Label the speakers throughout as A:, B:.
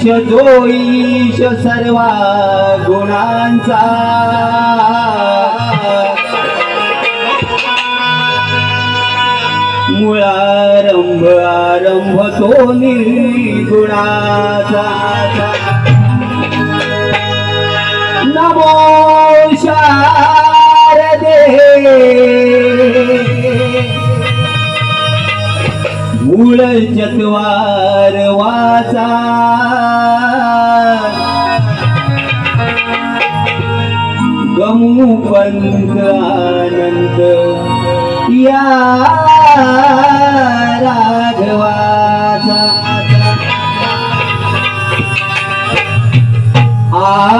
A: ईश जो ईश सर्वा गुणांचा. मुळारंभ आरंभ तो निर्गुणाचा नमो या राघवाचा. आ.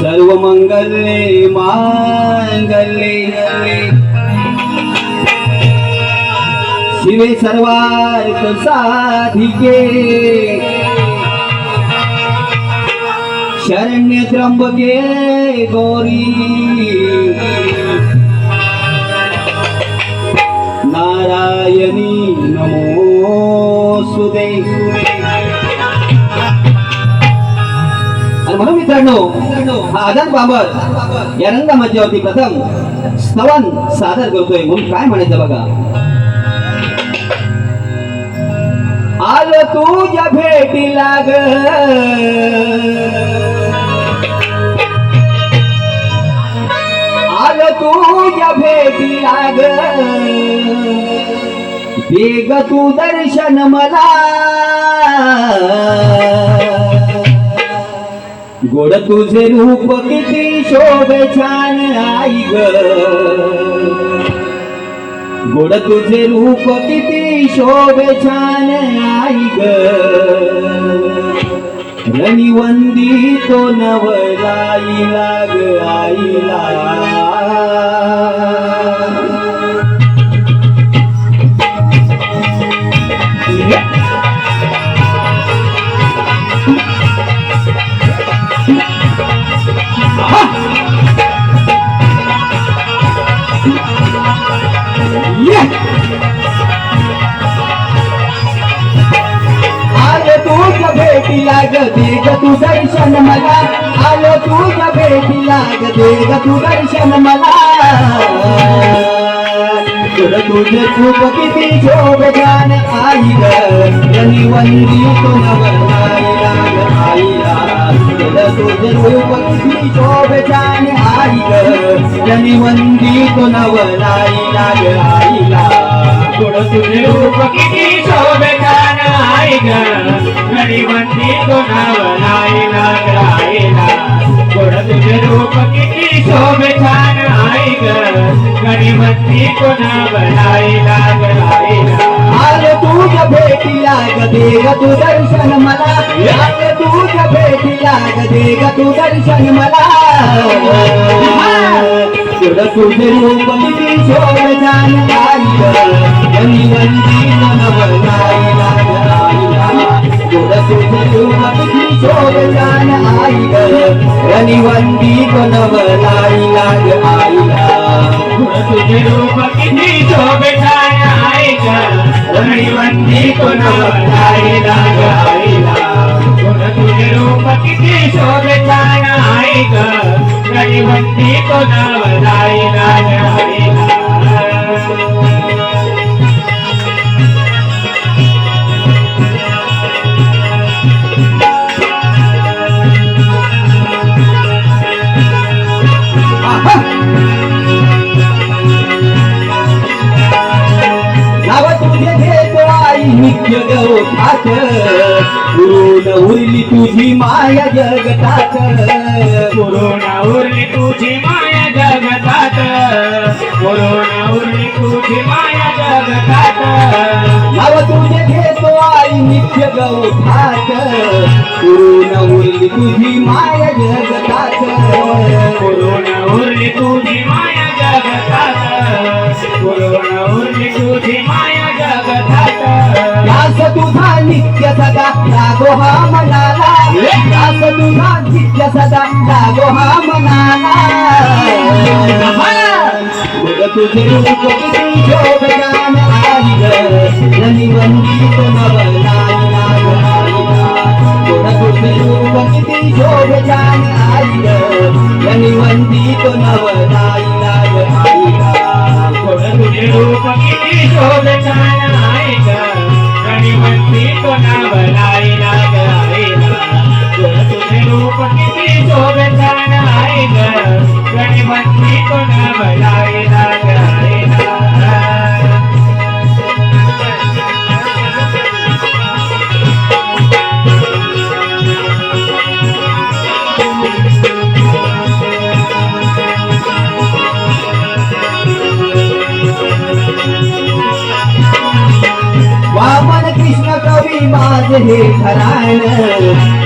A: सर्व मंगले मांगले शिवे सर्वार्थ साधिके. शरण्य त्र्यंबके गौरी. नारायणी नमोस्तुते आणि म्हणून मित्रांनो हा आदान बाबत या रंगमंचावरती प्रथम स्तवन सादर करतोय. म्हणून काय म्हणायचं बघा? आलो तुझ्या भेटी लाग आलो तुझ्या भेटी लाग बेग तू दर्शन मला. गोड तुझे रूप किती शोभे छान आई ग. गोड तुझे रूप किती शोभे छान आई ग रनिवंदी तो नवलाई लाग आईला. देग तू दर्शन मला आलो तुझ्या भेटीला. ग दे ग तू दर्शन मला. तुझ तुझे खूप किती शोभ आई ग तो नवराईला आईला. तुझ तुझे खूप किती शोभ आई ग तो नवराईला ग आईला.
B: तुझे रूप किती ग गणिवंती कोणावलाईला राईला थोड तुझे रूप किती शोभे छान ग. गणिवंती कोणावलाईला राईला
A: आलो तुझ्या भेटीला ग दे ग तू दर्शन मला. आलो तुझ्या भेटीला ग दे ग तू दर्शन मला. तुझं रूप किती शोभ छान वनी वंदी मनवलाईला ग आईला
B: थोड तुझे रूप किती शोभे छान आई ग गणिवंती कोणावलाईला तुझे रूप किती शोभे आई नित्य गौखात पुरून
A: उरली तुझी माया जगतात
B: पुरून उरली तुझी माया जगतात पुरून उरली तुझी माया जगतात
A: भाव तुझे घेतो आई नित्य गौखात पुरून उरली तुझी माया जगतात
B: पुरून उरली तुझी माया जगतात पुरून उरली तुझी माया जगतात.
A: दास तुझा नित्य सदा लागो हा मनाला. दास तुझा नित्य सदा लागो हा मनाला. बघ तुझे रूप शोभगान आई तुझे रूप किती रनिवंती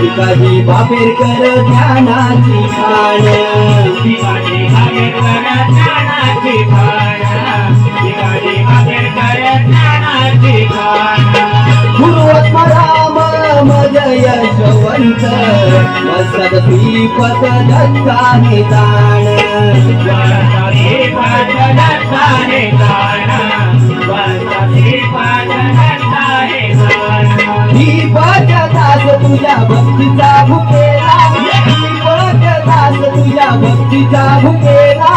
B: भिकाजी भागेकर ज्ञानाची खाण
A: गुरुवत्म राम मजय यशवंत. मस्तक श्रीपत दत्ता हे ताण
B: वारसाची पाठलता गाण
A: दीपक दास तुझ्या भक्तीचा भुकेला दीपक दास तुझ्या भक्तीचा भुकेला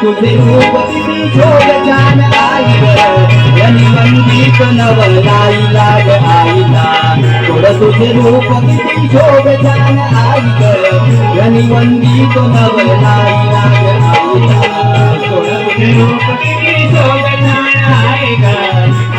A: तुझे रूप किती शोभ छान आई गणी लाग आईला तुझे रूप किती शोभ छान आई गणी लाग आईला
B: तुझे रूप किती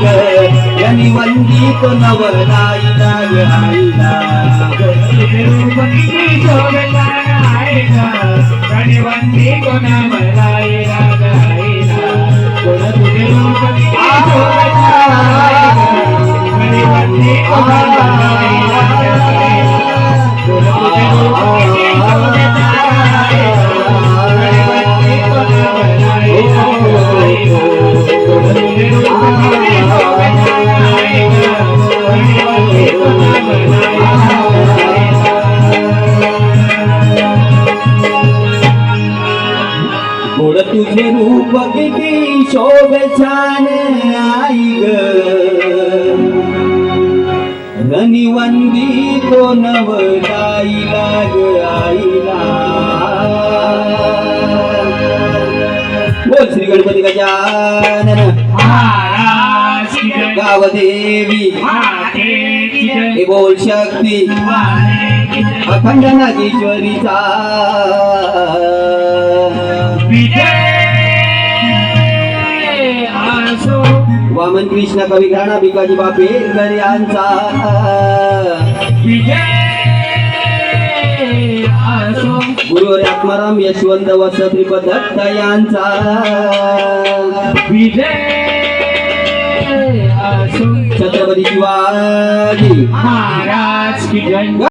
B: ग
A: यांनी वंदित नवलाई नाही आईला तुझे रूप किती
B: शोभछान आहे ग गणिवंती कोणावलाई लाग आईला कोण तुझे रूप किती शोभछान आहे तुझे रूप किती
A: शोभ छान आई ग. रनिवंदी तो नवलाईला ग आईला. बोल श्री गणपती गजानन. गावदेवी हे बोल शक्ती. अखंड नागेश्वरीचा वामन कृष्ण कवी घराणा भिकाजी बापे यांचा. गुरुवर आत्माराम यशवंत वसत्रीपद दत्त यांचा. छत्रपती शिवाजी.
B: महाराज की जय!